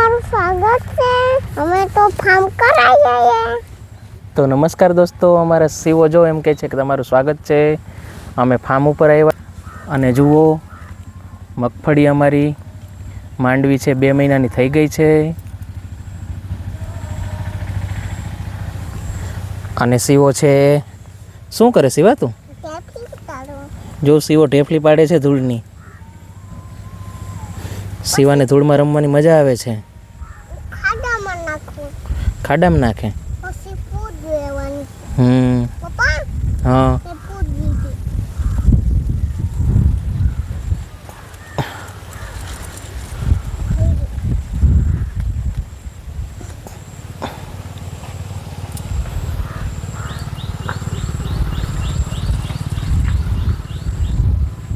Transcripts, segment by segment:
તમારું સ્વાગત છે. અમે તો ફાર્મ કરાઈ તો નમસ્કાર દોસ્તો અમારા સીઓ જો એમ કહે છે કે તમારું સ્વાગત છે. અમે ફાર્મ ઉપર આવ્યા અને જુઓ મગફળી અમારી માંડવી છે બે મહિનાની થઈ ગઈ છે. અને સિવો છે શું કરે સીવા તું? જો સીવો ઢેફલી પાડે છે ધૂળની શિવાને ધૂળમાં રમવાની મજા આવે છે. ખાડામાં નાખે? પછી પૂજ લેવાની હમ. પપ્પા હા.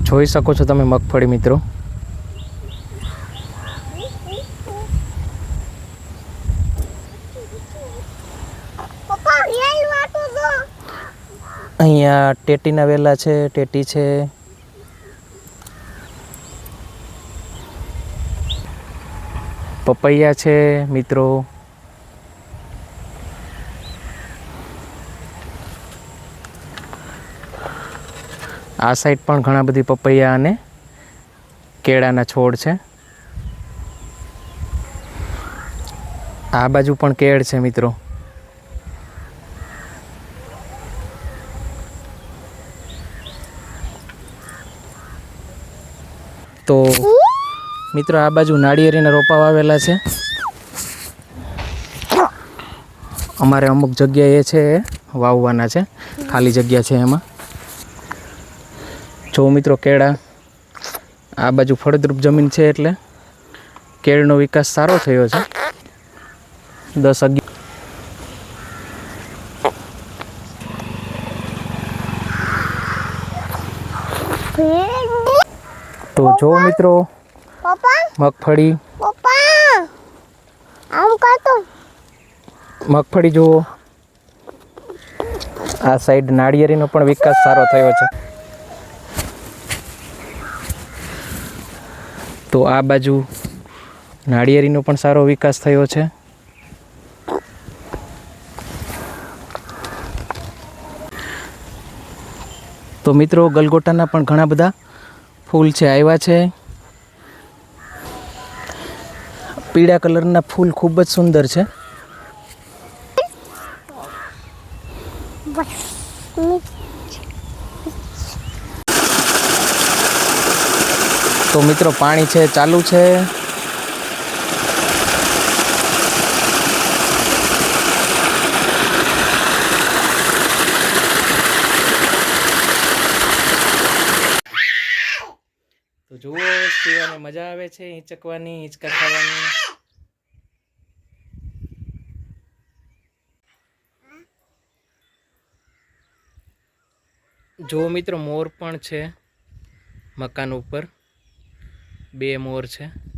જોઈ શકો છો તમે મગફળી મિત્રો પપ્પા રિયલ વાટો જો અહીંયા ટેટીના વેલા છે, ટેટી છે. પપૈયા છે, મિત્રો. આ સાઈડ પણ ઘણા બધી પપૈયા અને કેળાના છોડ છે. આ બાજુ પણ કેળ છે, મિત્રો. તો મિત્રો આ બાજુ નાળિયેરીના રોપા વાવેલા છે. અમારે અમુક જગ્યા એ છે વાવવાના છે. ખાલી જગ્યા છે એમાં. જો મિત્રો કેળા, આ બાજુ ફળદ્રુપ જમીન છે એટલે કેળનો વિકાસ સારો થયો છે. દસ અગિયાર તો જો મિત્રો મગફળી. મગફળી જુઓ. આ સાઈડ નાળિયેરીનો પણ વિકાસ સારો થયો છે. તો આ બાજુ નાળિયેરીનો પણ સારો વિકાસ થયો છે. તો મિત્રો ગલગોટાના પણ ઘણા બધા ફૂલ છે આવ્યા છે. પીળા કલરના ફૂલ ખૂબ જ સુંદર છે. તો મિત્રો પાણી છે, ચાલુ છે તો જુઓ પીવાની મજા આવે છે, હિંચકવાની હિંચકા ખાવાની જો મિત્રો, મોર પણ છે મકાન ઉપર. બે મોર છે.